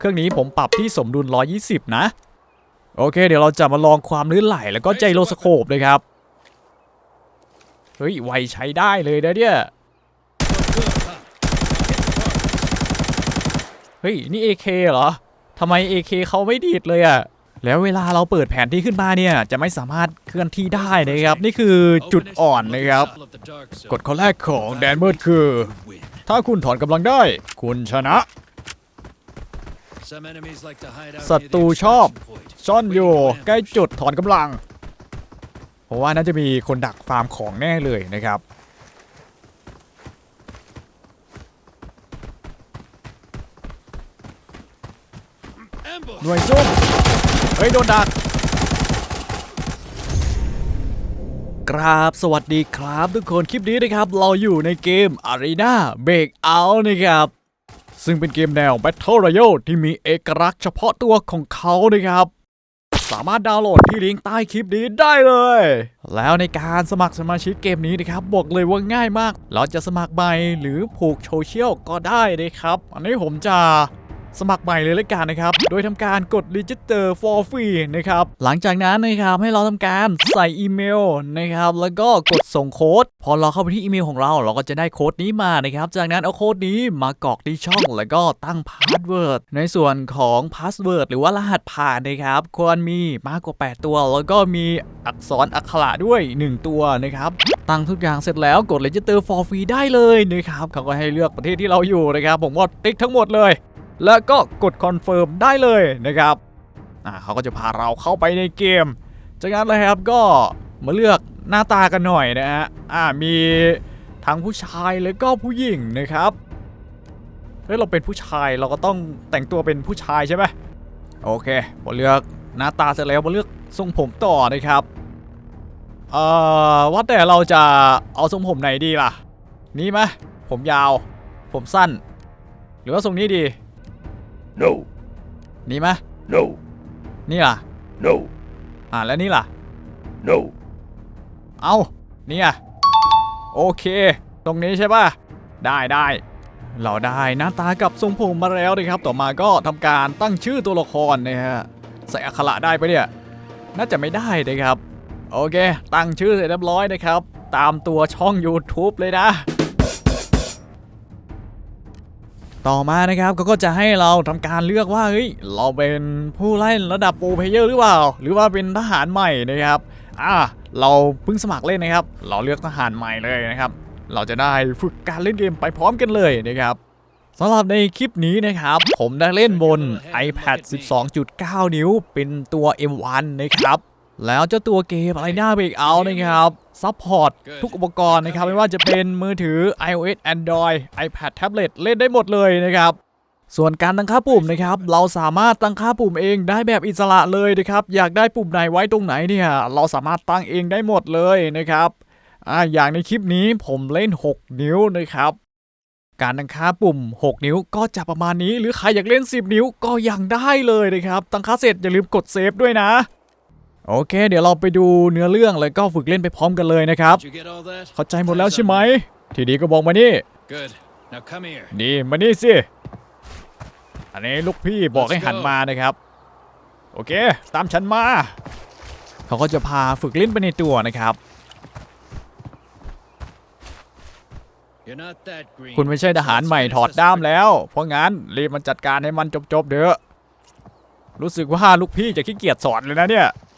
เครื่องนี้ผมปรับที่สมดุล 120 นะ โอเค เดี๋ยวเราจะมาลองความลื่นไหลแล้วก็ไจโรสโคปเลยครับ เฮ้ย ไวใช้ได้เลยนะเนี่ย เฮ้ย นี่ AK เหรอทำไม AK เขาไม่ดีดเลยอะแล้วเวลาเราเปิดแผนที่ขึ้นมาเนี่ย จะไม่สามารถเคลื่อนที่ได้นะครับ นี่คือจุดอ่อนนะครับ กฎข้อแรกของแดนเบิร์ดคือ ถ้าคุณถอนกำลังได้ คุณชนะ ศัตรูชอบซ่อนอยู่ใกล้จุดถอนกำลัง เพราะว่าน่าจะมีคนดักฟาร์มของแน่เลยนะครับหน่วยซุ่มเฮ้ยโดนดักกราบสวัสดีครับทุกคนคลิปนี้นะครับ เราอยู่ในเกม Arena Breakout นะครับ ซึ่งเป็นเกมแนว Battle Royale ที่มีเอกลักษณ์เฉพาะตัวของเขานะครับ สามารถดาวน์โหลดที่ลิงก์ใต้คลิปนี้ได้เลย แล้วในการสมัครสมาชิกเกมนี้นะครับ บอกเลยว่าง่ายมาก เราจะสมัครใบหรือผูกโซเชียลก็ได้นะครับ อันนี้ผมจะ สมัครใหม่เลยละกันนะครับ โดยทำการกด Register for free นะครับ หลังจากนั้นนะครับให้เราทำการใส่อีเมลนะครับ แล้วก็กดส่งโค้ด พอเราเข้าไปที่อีเมลของเรา เราก็จะได้โค้ดนี้มานะครับ จากนั้นเอาโค้ดนี้มากรอกที่ช่อง แล้วก็ตั้งพาสเวิร์ด ในส่วนของพาสเวิร์ดหรือว่ารหัสผ่านนะครับ ควรมีมากกว่า 8 ตัว แล้วก็มีอักษรอักขระด้วย 1 ตัวนะครับ ตั้งทุกอย่างเสร็จแล้วกด Register for free ได้เลยนะครับ เขาก็ให้เลือกประเทศที่เราอยู่นะครับ ผมก็ติ๊กทั้งหมดเลย แล้วก็กดคอนเฟิร์มได้เลยนะครับอ่าเขาก็จะพาเราเข้าไปในเกม จากนั้นเลยครับก็มาเลือกหน้าตากันหน่อยนะฮะอ่ามีทั้งผู้ชายแล้วก็ผู้หญิงนะครับเฮ้ยเราเป็นผู้ชายเราก็ต้องแต่งตัวเป็นผู้ชายใช่ไหมโอเคพอเลือกหน้าตาเสร็จแล้วมาเลือกทรงผมต่อนะครับเอ่อว่าแต่เราจะเอาทรงผมไหนดีล่ะ นี่ไหมผมยาว ผมสั้น หรือว่าทรงนี้ดี No, นี่ไหม no, นี่ล่ะ no, อ่าแล้วนี่ล่ะ no. เอาเนี่ยโอเค ตรงนี้ใช่ป่ะ ได้ได้เราได้หน้าตากับทรงผมมาแล้วนะครับ ต่อมาก็ทำการตั้งชื่อตัวละครนะฮะใส่อักขระได้ปะเนี่ย น่าจะไม่ได้นะครับ โอเค ตั้งชื่อเสร็จเรียบร้อยนะครับ ตามตัวช่อง YouTube เลยนะ ต่อมานะครับเขาก็จะให้เราทำการเลือกว่าเฮ้ยเราเป็นผู้เล่นระดับโปรเพลเยอร์หรือเปล่า หรือว่าเป็นทหารใหม่นะครับอ่าเราเพิ่งสมัครเล่นนะครับ เราเลือกทหารใหม่เลยนะครับ เราจะได้ฝึกการเล่นเกมไปพร้อมกันเลยนะครับสำหรับในคลิปนี้นะครับ ผมได้เล่นบน iPad 12.9 นิ้ว เป็นตัว M1 นะครับ แล้วเจ้าตัวเกมอะไรหน้าเบรกเอานะครับซัพพอร์ตทุกอุปกรณ์นะครับ ไม่ว่าจะเป็นมือถือ iOS Android iPad Tablet เล่นได้หมดเลยนะครับส่วนการตั้งค่าปุ่มนะครับ เราสามารถตั้งค่าปุ่มเองได้แบบอิสระเลยนะครับ อยากได้ปุ่มไหนไว้ตรงไหนเนี่ย เราสามารถตั้งเองได้หมดเลยนะครับอ่าอย่างในคลิปนี้ผมเล่น 6 นิ้วนะครับ การตั้งค่าปุ่ม 6 นิ้วก็จะประมาณนี้ หรือใครอยากเล่น 10 นิ้วก็ยังได้เลยนะครับ ตั้งค่าเสร็จอย่าลืมกดเซฟด้วยนะ โอเค เดี๋ยวเราไปดูเนื้อเรื่องแล้วก็ฝึกเล่นไปพร้อมกันเลยนะครับ Did you get all that? เข้าใจหมดแล้วใช่ไหม ทีนี้ก็บอกมานี่ Good. Now come here. นี่มานี่สิ อันนี้ลูกพี่บอกให้หันมานะครับ โอเค ตามฉันมา เขาก็จะพาฝึกเล่นไปในตัวนะครับ You're not that green. คุณไม่ใช่ทหารใหม่ถอดด้ามแล้ว เพราะงั้นรีบมาจัดการให้มันจบๆเด้อรู้สึกว่าลูกพี่จะขี้เกียจสอนเลยนะเนี่ย Go on.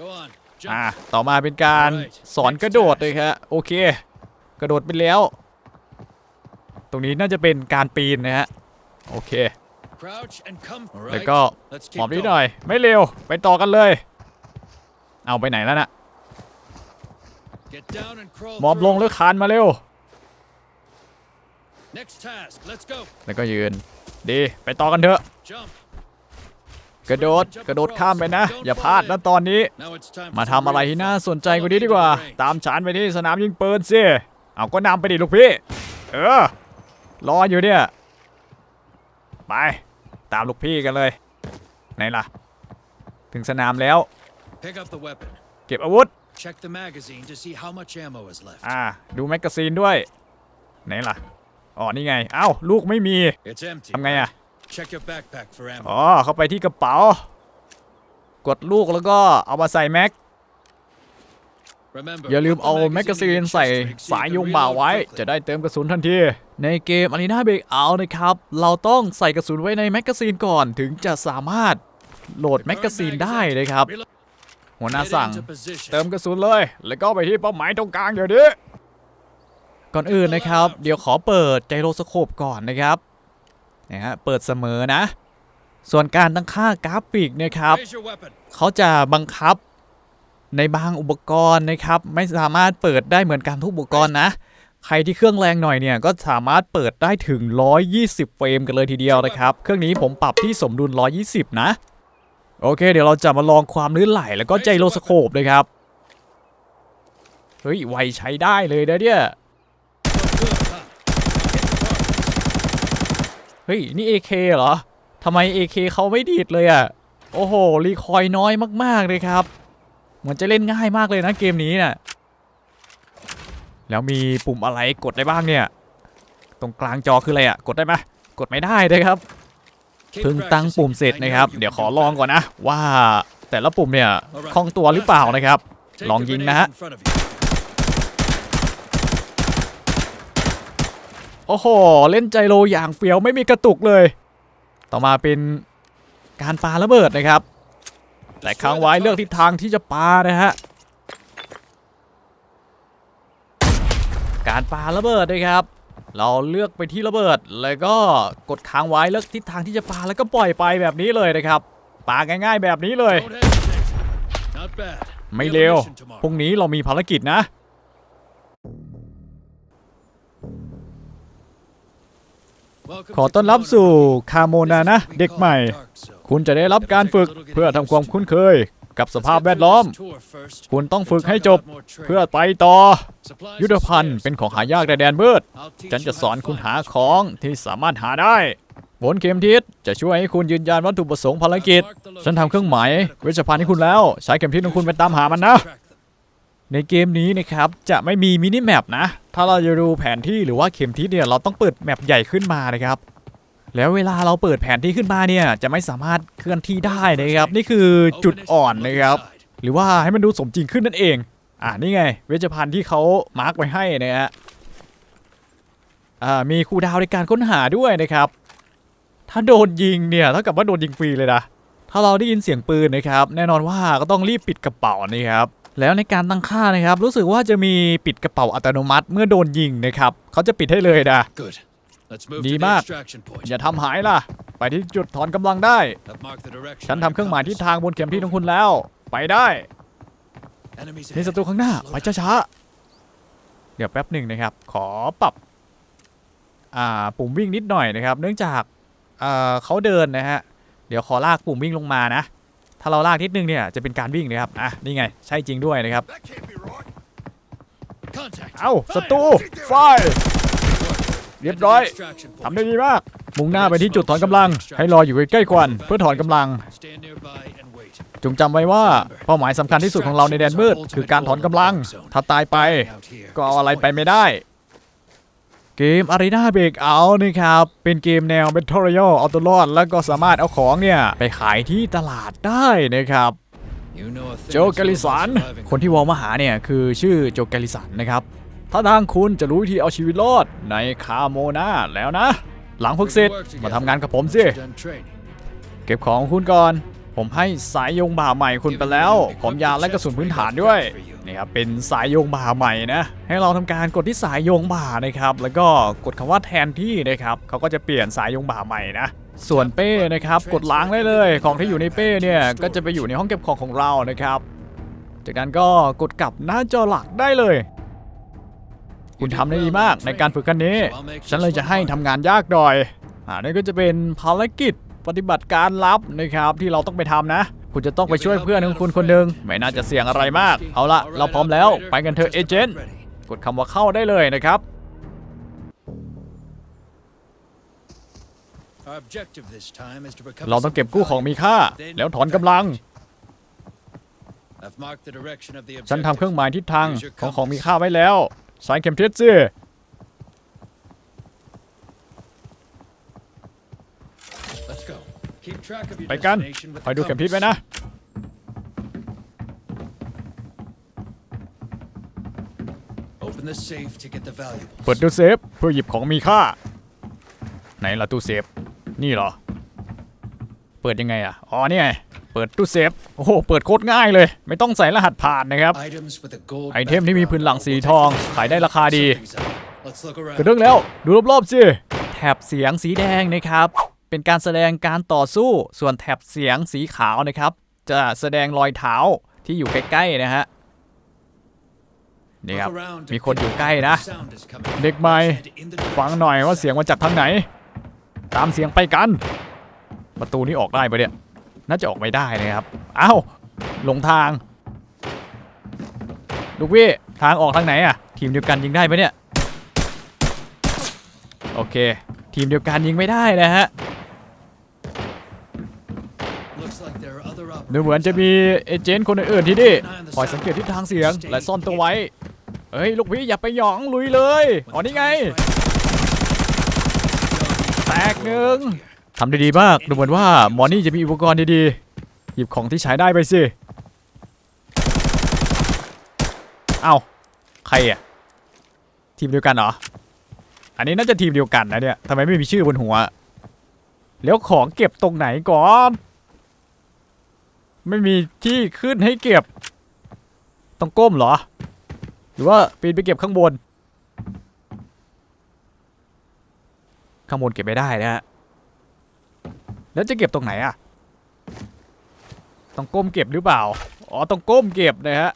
อ่า Jump. ต่อมาเป็นการสอนกระโดดเลยครับโอเค กระโดดไปแล้ว ตรงนี้น่าจะเป็นการปีนนะฮะโอเค Crouch and come. All แล้ว right. ก็ Let's หมอบ keep นิด going. หน่อย ไม่เร็วไปต่อกันเลย เอาไปไหนแล้วน่ะ Get down and crawl หมอบลง through. แล้วคานมาเร็ว Next task. Let's go. แล้วก็ยืน ดีไปต่อกันเถอะ Jump. กระโดด กระโดดข้ามไปนะ อย่าพลาดนะตอนนี้ Now it's time มา for ทำ some อะไร real ที่น่า fun. สนใจกว่านี้ดีกว่า Follow me to the ตาม range. ฉันไปที่สนามยิงปืนสิเอาก็นำไปดิลูกพี่ เออ รออยู่เนี่ย ไป ตามลูกพี่กันเลย ไหนล่ะ ถึงสนามแล้ว Pick up the weapon. เก็บอาวุธ Check the magazine to see how much ammo is left. อ่า ดูแมกกาซีนด้วย ไหนล่ะ อ๋อ นี่ไง เอ้า ลูกไม่มี It's empty. ทำไงอะ Check your backpack for ammo. อ๋อ เข้าไปที่กระเป๋า กดลูกแล้วก็เอามาใส่แม็ก Remember, อย่าลืม put the เอาแมกกา magazine ซี in น your ใส่ chest rig so สาย you ย can งบ่า reload ไว้ quickly. จะได้เติมกระสุนทันที ในเกม Arena Breakout นะครับ เราต้องใส่กระสุนไว้ในแมกกาซีนก่อนถึงจะสามารถโหลดแมกกาซีนได้นะครับ Reload. หัวหน้า Get สั่ง into position. เติมกระสุนเลย แล้วก็ไปที่เป้าหมายตรงกลางเดี๋ยวนี้ ก่อนอื่นนะครับ เดี๋ยวขอเปิดไจโรสโคปก่อนนะครับ นะฮะเปิดเสมอนะ ส่วนการตั้งค่ากราฟิกนะครับ Raise your weapon. เขาจะบังคับในบางอุปกรณ์นะครับ ไม่สามารถเปิดได้เหมือนกันทุกอุปกรณ์นะ ใครที่เครื่องแรงหน่อยเนี่ยก็สามารถเปิดได้ถึง 120 เฟรมกันเลยทีเดียวนะครับ เครื่องนี้ผมปรับที่สมดุล 120 นะ โอเค เดี๋ยวเราจะมาลองความลื่นไหลแล้วก็ไจโรสโคปนะครับ เฮ้ย ไวใช้ได้เลยนะเนี่ย เฮ้ย นี่ AK เหรอทำไม AK เขาไม่ดีดเลยอะ่ะ โอ้โห รีคอยน้อยมาก ๆ เลยครับ เหมือนจะเล่นง่ายมากเลยนะเกมนี้น่ะ แล้วมีปุ่มอะไรกดได้บ้างเนี่ย ตรงกลางจอคืออะไรอะ่ะ กดได้ไหมกดไม่ได้นะครับ เพิ่งตั้งปุ่มเสร็จนะครับ เดี๋ยวขอลองก่อนนะ ว่าแต่ละปุ่มเนี่ยคล่องตัวหรือเปล่านะครับ ลองยิงนะฮะ โอ้โห เล่นใจโลอย่างเฟียวไม่มีกระตุกเลย ต่อมาเป็นการปาระเบิดนะครับ แต่ค้างไว้เลือกทิศทางที่จะปานะฮะ การปาระเบิดนะครับ เราเลือกไปที่ระเบิด แล้วก็กดค้างไว้เลือกทิศทางที่จะปาแล้วก็ปล่อยไปแบบนี้เลยนะครับปาง่าย ๆ แบบนี้เลย ไม่เร็ว พรุ่งนี้เรามีภารกิจนะ ขอต้อนรับสู่คาโมนานะเด็กใหม่ คุณจะได้รับการฝึกเพื่อทำความคุ้นเคยกับสภาพแวดล้อม คุณต้องฝึกให้จบเพื่อไปต่อ ยุทธภัณฑ์เป็นของหายากในแดนมืด ฉันจะสอนคุณหาของที่สามารถหาได้บนเข็มทิศจะช่วยให้คุณยืนยันวัตถุประสงค์ภารกิจ ฉันทำเครื่องหมายเวชภัณฑ์ให้คุณแล้ว ใช้เข็มทิศของคุณไปตามหามันนะ ในเกมนี้นะครับจะไม่มีมินิแมปนะ ถ้าเราจะดูแผนที่หรือว่าเข็มทิศเนี่ยเราต้องเปิดแมปใหญ่ขึ้นมานะครับ แล้วเวลาเราเปิดแผนที่ขึ้นมาเนี่ยจะไม่สามารถเคลื่อนที่ได้นะครับ นี่คือจุดอ่อนนะครับ หรือว่าให้มันดูสมจริงขึ้นนั่นเอง อ่านี่ไง เวชภัณฑ์ที่เขามาร์กไว้ให้นะฮะอ่ามีคูดาวในการค้นหาด้วยนะครับ ถ้าโดนยิงเนี่ยเท่ากับว่าโดนยิงฟรีเลยนะถ้าเราได้ยินเสียงปืนนะครับ แน่นอนว่าก็ต้องรีบปิดกระเป๋านะครับ แล้วในการตั้งค่านะครับ รู้สึกว่าจะมีปิดกระเป๋าอัตโนมัติเมื่อโดนยิงนะครับเขาจะปิดให้เลยนะ Good. Let's move Đi to the mát. extraction point. อย่าทำหายล่ะ ไปที่จุดถอนกำลังได้ I've marked the direction ฉัน on ทำ your เครื่องหมายทิศ compass. ทางบนเข็มทิศของคุณแล้ว ไปได้ Enemies มี ahead. ศัตรูข้างหน้า Slow ไป down. ช้าๆ เดี๋ยวแป๊บหนึ่งนะครับ ขอปรับ อ่า ปุ่มวิ่งนิดหน่อยนะครับ เนื่องจากอ่าเขาเดินนะฮะ เดี๋ยวขอลากปุ่มวิ่งลงมานะ ถ้าเราลากนิดนึงเนี่ยจะเป็นการวิ่งนะครับ อะ นี่ไง ใช่จริงด้วยนะครับ That can't be right. Contact. เอ้า Fire. ศัตรูไฟเรียบ Head to ร้อย the extraction point. ทำได้ดีมาก มุ่งหน้าไปที่จุดถอนกำลัง ให้รออยู่ใกล้ๆควันเพื่อถอนกำลัง Stand nearby and wait. จงจำไว้ว่าเป้าหมายสำคัญที่สุดของเราในแดนมืด คือการถอนกำลัง ถ้าตายไป Out here. ก็เอาอะไรไปไม่ได้ เกม Arena Breakout นะครับ เป็นเกมแนว Battle Royale เอาตัวรอดแล้วก็สามารถเอาของเนี่ย ไปขายที่ตลาดได้นะครับโจกาลิสัน คนที่วอลมาหาเนี่ย คือชื่อโจกาลิสันนะครับ ถ้าทางคุณจะรู้วิธีเอาชีวิตรอดในคาโมนาแล้วนะ หลังฝึกเสร็จมาทำงานกับผมสิ เก็บของคุณก่อน ผมให้สายโยงบ่าใหม่คุณไปแล้วผมยาและกระสุนพื้นฐานด้วยนี่ครับเป็นสายโยงบ่าใหม่นะให้เราทำการกดที่สายโยงบ่านะครับ แล้วก็กดคำว่าแทนที่นะครับเขาก็จะเปลี่ยนสายโยงบ่าใหม่นะส่วนเป้นะครับกดล้างได้เลย ของที่อยู่ในเป้เนี่ยก็จะไปอยู่ในห้องเก็บของของเรานะครับ จากนั้นก็กดกลับหน้าจอหลักได้เลย คุณทำได้ดีมากในการฝึกครั้งนี้ ฉันเลยจะให้ทำงานยากหน่อยอ่านี่ก็จะเป็นภารกิจ ปฏิบัติการลับนะครับที่เราต้องไปทำนะ คุณจะต้องไปช่วยเพื่อนของคุณคนหนึ่งไม่น่าจะเสี่ยงอะไรมาก เอาละเราพร้อมแล้วไปกันเถอะเอเจนต์กดคำว่าเข้าได้เลยนะครับ Our objective this time is to recover เราต้องเก็บกู้ของมีค่า แล้วถอนกำลัง I've marked the direction of the ฉันทำเครื่องหมายทิศทาง Use your ของของมี compass. ค่าไว้แล้ว สายเข็มทิศสิ ไปกัน destination with คอย the ดูเข็มทิศ compass. ไว้นะ Open the safe to get the valuables. เปิดตู้เซฟเพื่อหยิบของมีค่า ไหนล่ะตู้เซฟ นี่เหรอ เปิดยังไงอะ อ๋อนี่ไง เปิดตู้เซฟ โอ้โห เปิดโคตรง่ายเลย ไม่ต้องใส่รหัสผ่านนะครับ Items with a gold ไอเทมที่มีพื้นหลังสีทอง ขายได้ราคาดี Something's up. Let's look กระ around. เรื่องแล้ว ดูรอบๆสิ แถบเสียงสีแดงนะครับ เป็นการแสดงการต่อสู้ส่วนแถบเสียงสีขาวนะครับ จะแสดงรอยเท้าที่อยู่ใกล้ๆนะฮะนี่ครับมีคนอยู่ใกล้นะ เด็กใหม่ฟังหน่อยว่าเสียงมาจากทางไหน ตามเสียงไปกัน ประตูนี้ออกได้ปะเนี่ยน่าจะออกไม่ได้นะครับอ้าวหลงทาง ลูกพี่ทางออกทางไหนอะทีมเดียวกันยิงได้ปะเนี่ยโอเค ทีมเดียวกันยิงไม่ได้นะฮะ ดูเหมือนจะมีเอเจนต์คนอื่นๆที่นี่คอยสังเกตทิศทางเสียงและซ่อนตัวไว้เฮ้ยลูกพี่อย่าไปหยองลุยเลยอ๋อนี่ไง แตกหนึ่งทำได้ดีมากดูเหมือนว่าหมอนี่จะมีอุปกรณ์ดีๆ หยิบของที่ใช้ได้ไปสิเอาใครอะ ทีมเดียวกันเหรอ อันนี้น่าจะทีมเดียวกันนะเนี่ยทำไมไม่มีชื่อบนหัว แล้วของเก็บตรงไหนก่อน ไม่มีที่ขึ้นให้เก็บ ต้องก้มเหรอ หรือว่าปีนไปเก็บข้างบน ข้างบนเก็บไม่ได้นะฮะ แล้วจะเก็บตรงไหนอะต้องก้มเก็บหรือเปล่า อ๋อ ต้องก้มเก็บนะฮะ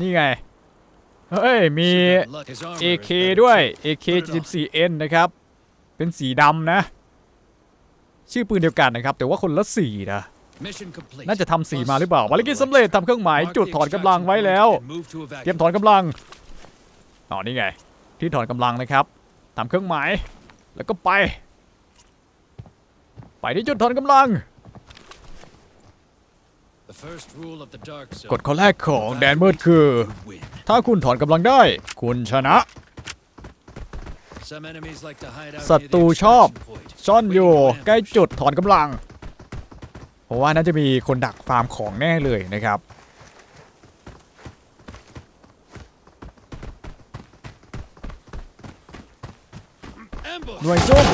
นี่ไง เฮ้ย มี AK ด้วย AK 74N นะครับ เป็นสีดำนะ ชื่อปืนเดียวกันนะครับ แต่ว่าคนละสีนะ น่าจะทำสีมาหรือเปล่าภารกิจสำเร็จทำเครื่องหมายจุดถอนกำลังไว้แล้ว And move to เตรียม evacuate. ถอนกำลังอ๋อนี่ไง ที่ถอนกำลังนะครับทำเครื่องหมายแล้วก็ไป ไปที่จุดถอนกำลัง The first rule of the dark zone. กฎข้อแรกของแดนมืดคือ You win. ถ้าคุณถอนกำลังได้ คุณชนะ Some enemies like to hide out ศั near the ตรูชอบ extraction point, ซ่อนอยู่ waiting for ใกล้ ambush. จุดถอนกำลัง เพราะว่าน่าจะมีคนดักฟาร์มของแน่เลยนะครับ Ambush. หน่วยซุ่ม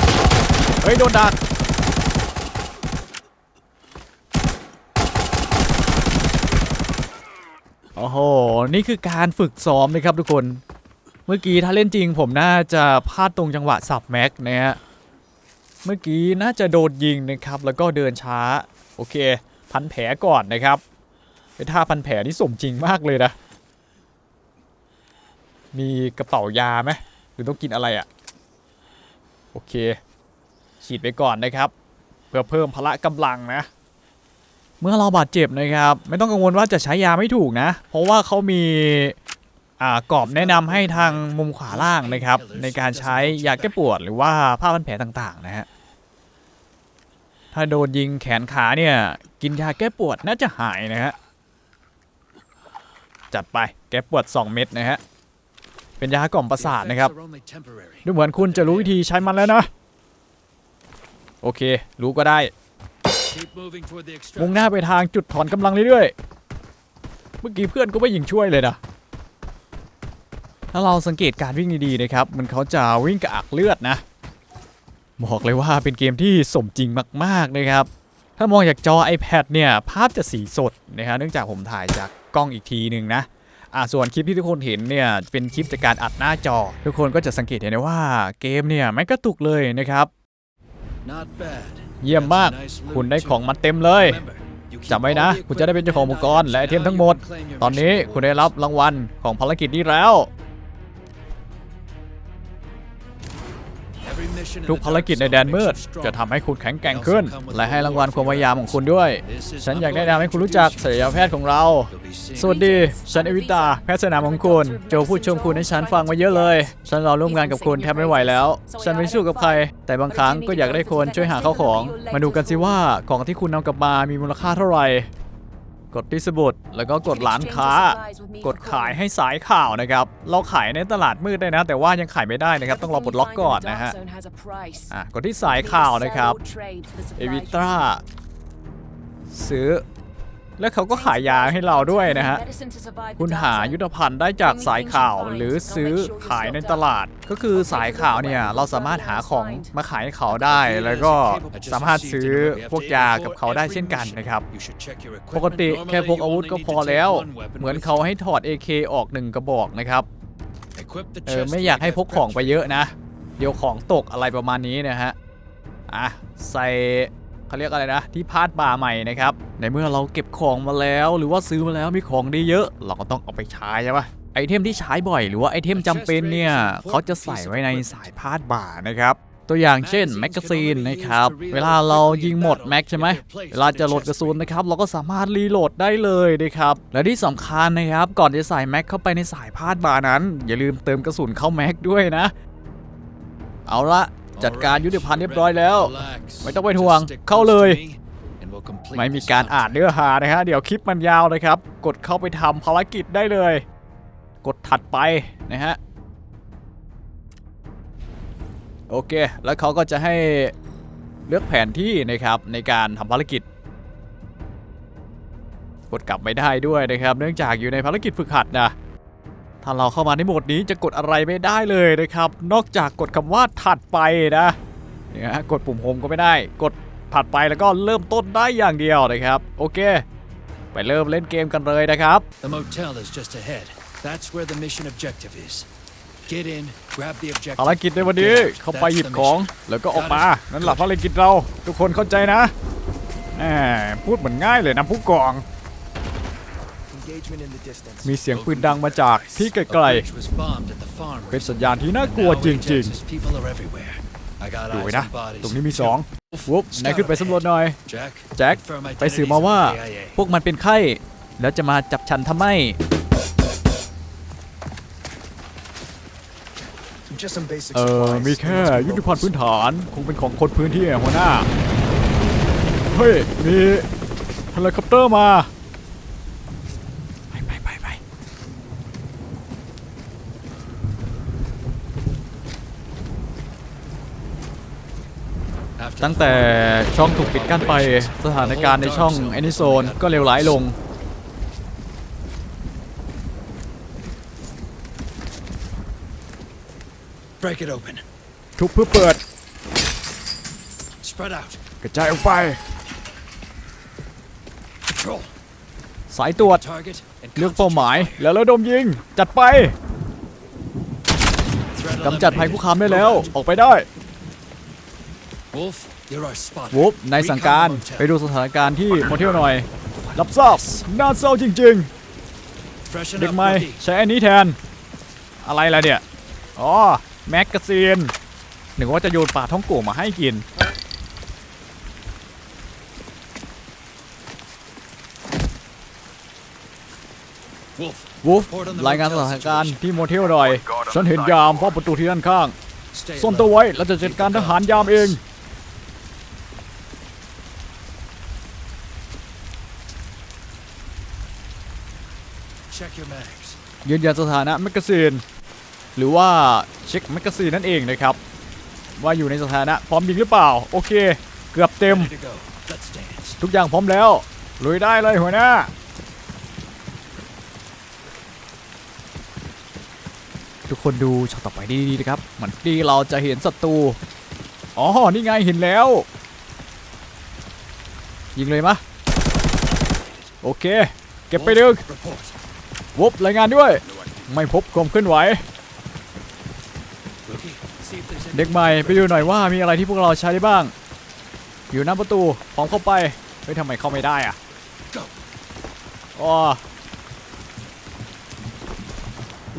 เฮ้ยโดนดักโอ้โห นี่คือการฝึกซ้อมนะครับทุกคน เมื่อกี้ถ้าเล่นจริงผมน่าจะพลาดตรงจังหวะสับแม็กนะฮะ เมื่อกี้น่าจะโดนยิงนะครับ แล้วก็เดินช้า โอเค พันแผลก่อนนะครับไอ้ท่าพันแผลนี่สมจริงมากเลยนะ มีกระเป๋ายาไหมหรือต้องกินอะไรอะ่ะ โอเค ฉีดไปก่อนนะครับ เพื่อเพิ่มพละกำลังนะ เมื่อเราบาดเจ็บนะครับ ไม่ต้องกังวลว่าจะใช้ยาไม่ถูกนะ เพราะว่าเขามีอ่ากรอบแนะนำให้ทางมุมขวาล่างนะครับ ในการใช้ยาแก้ปวดหรือว่าผ้าพันแผลต่างๆนะฮะ ถ้าโดนยิงแขนขาเนี่ย กินยาแก้ปวดน่าจะหายนะฮะ จัดไปแก้ปวด 2 เม็ดนะฮะ เป็นยากล่อมประสาทนะครับ ดูเหมือนคุณจะรู้วิธีใช้มันแล้วนะ โอเค รู้ก็ได้ มุ่งหน้าไปทางจุดถอนกำลังเรื่อยๆ เมื่อกี้เพื่อนก็ไม่ยิงช่วยเลยนะ ถ้าเราสังเกตการวิ่งดีๆนะครับ มันเขาจะวิ่งกระอักเลือดนะ บอกเลยว่าเป็นเกมที่สมจริงมากๆนะครับ ถ้ามองจากจอ iPad เนี่ยภาพจะสีสดนะฮะเนื่องจากผมถ่ายจากกล้องอีกทีหนึ่งนะอ่าส่วนคลิปที่ทุกคนเห็นเนี่ยเป็นคลิปจากการอัดหน้าจอ ทุกคนก็จะสังเกตเห็นได้ว่าเกมเนี่ยไม่กระตุกเลยนะครับ Not bad. เยี่ยมมาก That's a nice loot คุณได้ too. ของมาเต็มเลย Remember, you keep จำไว้ all นะ the คุณจะได้เป็นเจ้าของอุปกรณ์ equipment และไอ and เทม now ทั้ง you หมด can claim your ตอนนี้ mission คุณได้รับรางวัลของภารกิจนี้แล้ว ทุก the ภาร dark กิจใน zone แดน makes มืด you stronger. จะทำให้คุณแข็งแกร่งขึ้น และให้รางวัลความพยายามของคุณด้วย This is ฉัน not อยากแนะ going นำ to ให้คุณรู้จัก introduce ศัลยแพทย์ของเรา you. You'll be seeing สวัสดี ฉันเอวิตา แพทย์สนามของคุณ โจพูดชมคุณให้ฉันฟังมาเยอะเลย ฉันรอร่วมงานกับคุณแทบไม่ไหวแล้ว ฉันไม่สู้กับใคร แต่บางครั้งก็อยากได้คนช่วยหาเข้าวของ มาดูกันสิว่าของที่คุณนำกลับมามีมูลค่าเท่าไหร่ กดที่สมุดแล้วก็กดร้านค้า กดขายให้สายข่าวนะครับ เราขายในตลาดมืดได้นะ แต่ว่ายังขายไม่ได้นะครับ ต้องรอปลดล็อกก่อนนะฮะอะกดที่สายข่าวนะครับเอวิตราซื้อ แล้วเขาก็ขายยาให้เราด้วยนะฮะ คุณหายุทธภัณฑ์ได้จากสายข่าวหรือซื้อขายในตลาด ก็คือสายข่าวเนี่ยเราสามารถหาของมาขายให้เขาได้ แล้วก็สามารถซื้อพวกยากับเขาได้เช่นกันนะครับ ปกติแค่พกอาวุธก็พอแล้ว เหมือนเขาให้ถอด AK ออกหนึ่งกระบอกนะครับ เออไม่อยากให้พกของไปเยอะนะ เดี๋ยวของตกอะไรประมาณนี้นะฮะ อะใส่เขาเรียกอะไรนะที่พาดบ่าใหม่นะครับ ในเมื่อเราเก็บของมาแล้วหรือว่าซื้อมาแล้วมีของดีเยอะ เราก็ต้องเอาไปใช้ใช่ปะไอเทมที่ใช้บ่อยหรือว่าไอเทมจำเป็นเนี่ยเขาจะใส่ไว้ในสายพาดบ่านะครับตัวอย่างเช่นแมกกาซีนนะครับ เวลาเรายิงหมดแม็กใช่ไหมเวลาจะโหลดกระสุนนะครับ เราก็สามารถรีโหลดได้เลยนะครับ และที่สำคัญนะครับ ก่อนจะใส่แม็กเข้าไปในสายพาดบาร์นั้น อย่าลืมเติมกระสุนเข้าแม็กด้วยนะ เอาละจัดการยุทธภัณฑ์เรียบร้อยแล้ว ไม่ต้องเป็นห่วงเข้าเลย ไม่มีการอ่านเนื้อหานะฮะเดี๋ยวคลิปมันยาวนะครับ กดเข้าไปทำภารกิจได้เลย กดถัดไปนะฮะโอเค แล้วเขาก็จะให้เลือกแผนที่นะครับในการทำภารกิจ กดกลับไม่ได้ด้วยนะครับ เนื่องจากอยู่ในภารกิจฝึกหัดนะถ้าเราเข้ามาในโหมดนี้จะกดอะไรไม่ได้เลยนะครับ นอกจากกดคำว่าถัดไปนะเนี่ยฮะกดปุ่มโฮมก็ไม่ได้ กด ถัดไปแล้วก็เริ่มต้นได้อย่างเดียวนะครับ โอเค ไปเริ่มเล่นเกมกันเลยนะครับ The motel is just ahead. That's where the mission objective is. Get in, grab the objective. ภารกิจในวันนี้ get out. เข้าไป That's หยิบ the ของ mission. แล้วก็ออกมา นั่นแหละภารกิจเรา ทุกคนเข้าใจนะแหมพูดเหมือนง่ายเลยนะผู้กอง Engagement in the distance. มีเสียงปืนดังมาจากที่ไก A ล bridge was bombed at the farm. ๆเป็นสัญญาณที่น่ากลัวจริง People are everywhere. I got ๆ ดู eyes ไว้นะ on bodies. ตรงนี้มีสองวุบนายขึ้นไปสำรวจหน่อย Jack, แจ็ค confirm ไปสืบ identities มาว่า of the AIA. พวกมันเป็นไข้ แล้วจะมาจับฉันทำไม Just some basic เออ supplies. มีแค่ There must be ยุทธภัณฑ์ locals. พื้นฐาน คงเป็นของคนพื้นที่อะหัวหน้า เฮ้ย มีเฮลิคอปเตอร์มา ไปไปไปไป After ตั้งแต่ช่องถูกปิดกั้นไปสถานการณ์ในช่องแอนิโซนก็เลวร้ายลง break it open. ทุบเพื่อเปิด Spread out. กระจายออกไป Control. สายตรวจ Target and เลือกเป้าหมาย concentrate แล้วระดมยิง จัดไป fire. Threat กำจัดภัย eliminated. คุกคามได้ Go แล้ว out. ออกไปได้ วูฟในสั่งการ Recon the motel. ไปดูสถานการณ์ที่โมเทลหน่อย รับทราบน่าเศร้าจริง Freshen ๆเด็ก up, ใหม่ rookie. ใช้อันนี้แทน อะไรล่ะเนี่ย อ๋อ แมกกาซีนหนึ่งว่าจะโยนปลาท้องโกะมาให้กิน Wolf, วูฟรายงานสถานการณ์ที่โมเทลหน่อย ฉันเห็นยามเฝ้าประตูที่ด้านข้าง stay ซ่อนตัว low. ไว้เราจะจัดการทหารยามเอง ยืนยันสถานะแมกกาซีนหรือว่าเช็คแมกกาซีนนั่นเองนะครับ ว่าอยู่ในสถานะพร้อมยิงหรือเปล่า โอเค เกือบเต็ม Ready to go. Let's dance. ทุกอย่างพร้อมแล้วลุยได้เลยหัวหน้าทุกคนดูช็อตต่อไปดีๆนะครับเหมือนที่เราจะเห็นศัตรูอ๋อนี่ไงเห็นแล้ว ยิงเลยมะโอเค เก็บไปดึก Wolf, report. วบรายงานด้วย ไม่พบความเคลื่อนไหว เด็กใหม่ไปดูหน่อยว่ามีอะไรที่พวกเราใช้ได้บ้าง อยู่หน้าประตูพร้อมเข้าไปเฮ้ยทำไมเข้าไม่ได้อะอ๋อ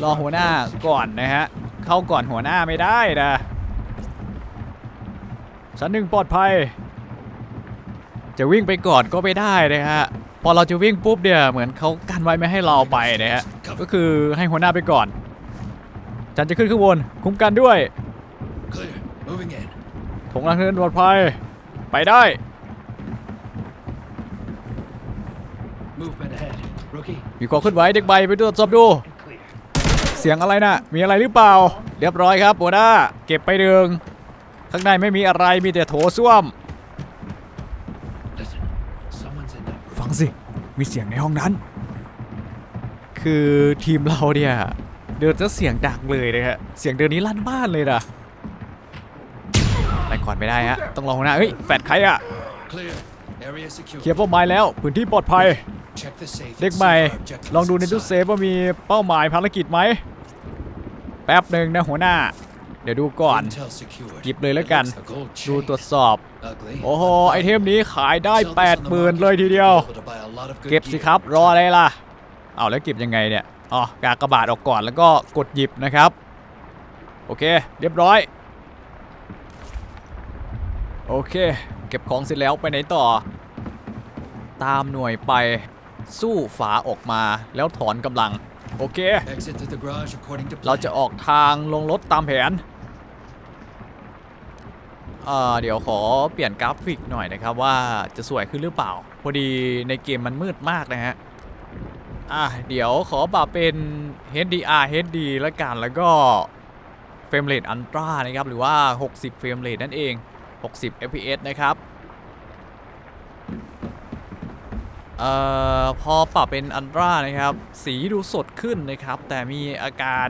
รอหัวหน้าก่อนนะฮะ เข้าก่อนหัวหน้าไม่ได้นะชั้นหนึ่งปลอดภัย จะวิ่งไปก่อนก็ไม่ได้นะฮะ พอเราจะวิ่งปุ๊บเนี่ยเหมือนเขากันไว้ไม่ให้เราไปนะฮะก็คือให้หัวหน้าไปก่อนฉันจะขึ้นข้างบนคุ้มกันด้วย Clear. Moving in. ถงลังเนินปลอดภัยไปได้ Movement ahead. Rookie. มีความเคลื่อนไหวเด็กใบไปตรวจสอบดู เสียงอะไรนะมีอะไรหรือเปล่า เรียบร้อยครับหัวหน้า เก็บไปเดึงข้างในไม่มีอะไรมีแต่โถส้วม Listen. Someone's in that room. ฟังสิ มีเสียงในห้องนั้น คือทีมเราเนี่ย เดินจะเสียงดังเลยนะฮะเสียงเดินนี้ลั่นบ้านเลยนะไปก่อนไม่ได้ฮะต้องลองนะเฮ้ยแฟดใครอะเคลียร์เป้าหมายแล้วพื้นที่ปลอดภัย เด็กใหม่ ลองดูในตู้เซฟว่ามีเป้าหมายภารกิจไหมแป๊บหนึ่งนะหัวหน้า เดี๋ยวดูก่อน Intel secured. หยิบเลยแล้วกัน It looks the gold ดู chain. ตรวจสอบ Ugly. โอ้โห but ไอ fine. เทมนี้ขายได้ Sell this on the 80,000 เลยทีเดียว market. Able to buy a lot of good เก็บสิ gear. ครับ รออะไรล่ะ เอาแล้วเก็บยังไงเนี่ย อ๋อกากระบาดออกก่อนแล้วก็กดหยิบนะครับ โอเค เรียบร้อย โอเค เก็บของเสร็จแล้วไปไหนต่อ ตามหน่วยไปสู้ฝาออกมาแล้วถอนกำลัง โอเค Exit to the garage according to เรา plan. จะออกทางลงรถตามแผน เอ่อเดี๋ยวขอเปลี่ยนกราฟิกหน่อยนะครับว่าจะสวยขึ้นหรือเปล่า พอดีในเกมมันมืดมากนะฮะอะเดี๋ยวขอปรับเป็น HDR HD ล้วกันแล้วก็เฟรมเรทอันตรานะครับหรือว่า 60 เฟรมเรทนั่นเอง 60 fps นะครับเอ่อพอปรับเป็นอันตรานะครับ สีดูสดขึ้นนะครับ แต่มีอาการ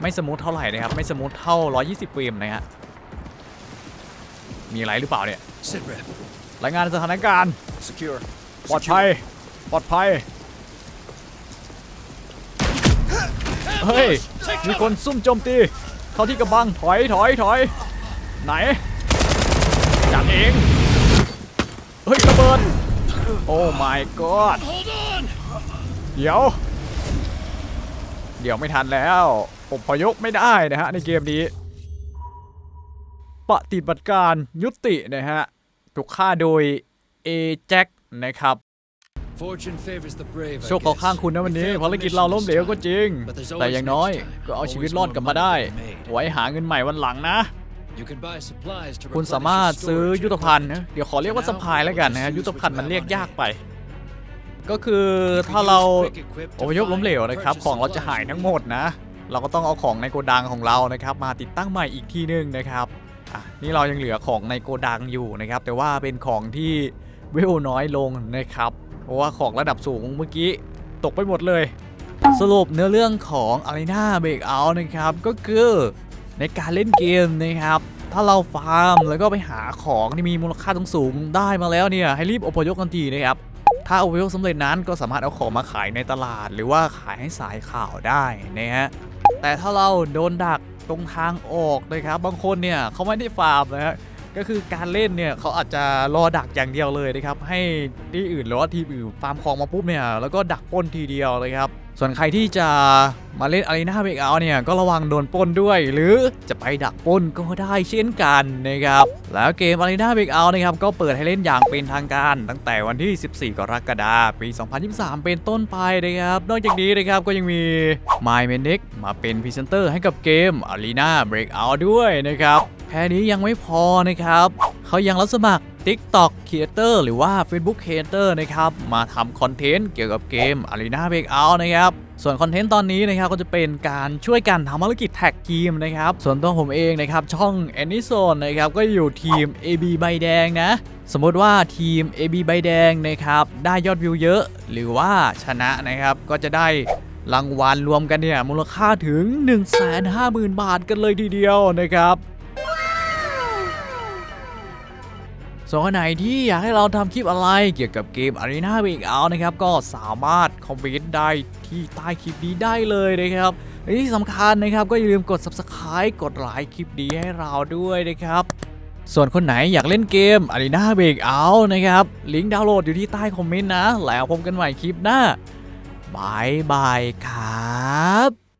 ไม่สมูทเท่าไหร่นะครับ ไม่สมูทเท่า 120 เฟรมนะฮะ มีอะไรหรือเปล่าเนี่ย Sit rep. รายงานสถานการณ์ Secure. ปลอดภัย ปลอดภัย เฮ้ย มีคนซุ่มโจมตี เข้าที่กระบัง ถอย ถอย ถอย ไหนจังเอง เฮ้ยระเบิด โอ้ my god Hold on! เดี๋ยว เดี๋ยวไม่ทันแล้วผมพยกไม่ได้นะฮะในเกมนี้ ปฏิบัติการยุตินะฮะถูกฆ่าโดย a j a c นะครับ Fortune favors the brave. I โชคเข้า guess. ข้างคุณนะวันนี้ We failed ภาร the กิจเรา mission ล้มเหลว this ก็ time. จริง But there's แต่ always อย่างน้อย next time. ก็เอาชีวิต Always รอดกลับมา more ได้ money to be made. ไว้หาเงินใหม่วันหลังนะ You can buy supplies to คุณ replenish สามารถ your ซื้อ storage ยุทธภัณฑ์ equipment. นะเดี๋ยวขอเรียกว่า For ส now, ปายแล้วกันนะฮะ just ยุทธ use ภัณฑ์ what มัน you เรียก have on ยาก hand. ไป ก็คือถ้าเรา Quick equipped อ to พยพล้มเหลว find and นะครับ purchase ของเราจะ supplies หาย you ทั้ง need. หมดนะ เราก็ต้องเอาของในโกดังของเรานะครับ มาติดตั้งใหม่อีกทีนึงนะครับ อะนี่เรายังเหลือของในโกดังอยู่นะครับ แต่ว่าเป็นของที่เวลน้อยลงนะครับ เพราะว่าของระดับสูงเมื่อกี้ตกไปหมดเลย สรุปเนื้อเรื่องของ Arena Breakout นะครับก็คือในการเล่นเกมนะครับ ถ้าเราฟาร์มแล้วก็ไปหาของที่มีมูลค่าสูงได้มาแล้วเนี่ยให้รีบอพยพทันทีนะครับถ้าอพยพสำเร็จนั้นก็สามารถเอาของมาขายในตลาด หรือว่าขายให้สายข่าวได้นะฮะแต่ถ้าเราโดนดัก ตรงทางออกนะครับ บางคนเนี่ยเขาไม่ได้ฟาร์มนะฮะก็คือการเล่นเนี่ยเขาอาจจะรอดักอย่างเดียวเลยนะครับ ให้ที่อื่นหรือว่าทีมอื่นฟาร์มของมาปุ๊บเนี่ยแล้วก็ดักป้นทีเดียวเลยครับ ส่วนใครที่จะมาเล่นอารีนาเบรกเอาเนี่ยก็ระวังโดนป้นด้วย หรือจะไปดักป้นก็ได้เช่นกันนะครับแล้วเกมอารีนาเบรกเอานะครับก็เปิดให้เล่นอย่างเป็นทางการ ตั้งแต่วันที่ 14 กรกฎาคมปี 2023 เป็นต้นไปนะครับ นอกจากนี้นะครับก็ยังมี My m e n i c มาเป็นพรีเซนเตอร์ให้กับเกม Arena Breakout ด้วยนะครับแค่นี้ยังไม่พอนะครับ เขายังรับสมัคร TikTok Creator หรือว่า Facebook Creator นะครับ มาทำคอนเทนต์เกี่ยวกับเกม Arena Breakout นะครับ ส่วนคอนเทนต์ตอนนี้นะครับก็จะเป็นการช่วยกันทำภารกิจแท็กทีมนะครับ ส่วนตัวผมเองนะครับ ช่อง a n y z o n นะครับ ก็อยู่ทีม AB ใบแดงนะ สมมติว่าทีม AB ใบแดงนะครับ ได้ยอดวิวเยอะ หรือว่าชนะนะครับก็จะได้รางวัลรวมกันเนี่ยมูลค่าถึง 150,000 บาทกันเลยทีเดียวนะครับ ส่วนคนไหนที่อยากให้เราทำคลิปอะไรเกี่ยวกับเกม Arena Breakout นะครับ ก็สามารถคอมเมนต์ได้ที่ใต้คลิปนี้ได้เลยนะครับและที่สำคัญนะครับก็อย่าลืมกด Subscribe กดไลค์คลิปนี้ให้เราด้วยนะครับส่วนคนไหนอยากเล่นเกม Arena Breakout นะครับ ลิงก์ดาวน์โหลดอยู่ที่ใต้คอมเมนต์นะ แล้วพบกันใหม่คลิปหน้าบายบายครับ